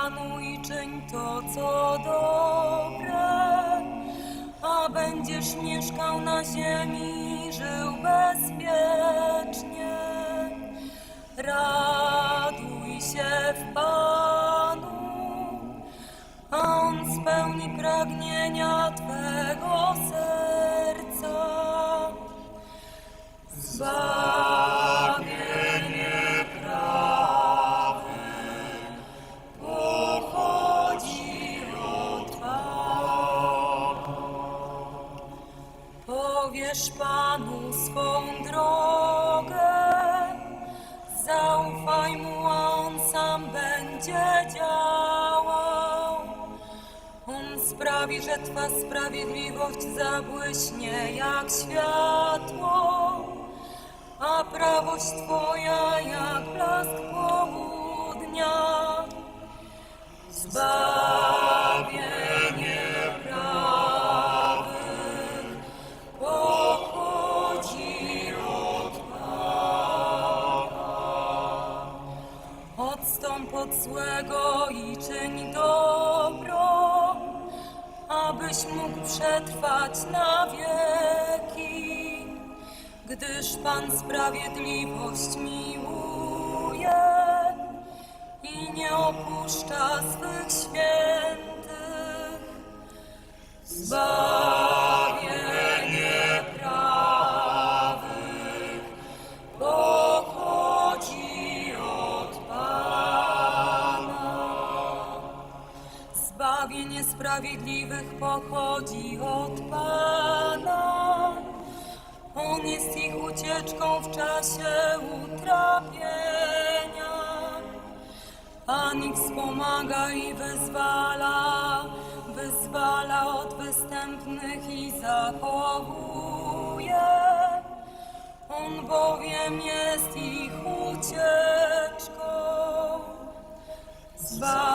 Panu i czyń to, co dobre, a będziesz mieszkał na ziemi, żył bezpiecznie. Raduj się w Panu, a On spełni pragnienia Twego serca. Powiesz Panu swą drogę, zaufaj Mu, On sam będzie działał. On sprawi, że Twa sprawiedliwość zabłyśnie jak światło, a prawość Twoja jak blask Odstąp od złego i czyń dobro, abyś mógł przetrwać na wieki. Gdyż Pan sprawiedliwość miłuje i nie opuszcza swych świętych. Zbawienie sprawiedliwych pochodzi od Pana. On jest ich ucieczką w czasie utrapienia. Pan ich wspomaga i wyzwala, wyzwala od występnych i zachowuje. On bowiem jest ich ucieczką. Zbawienie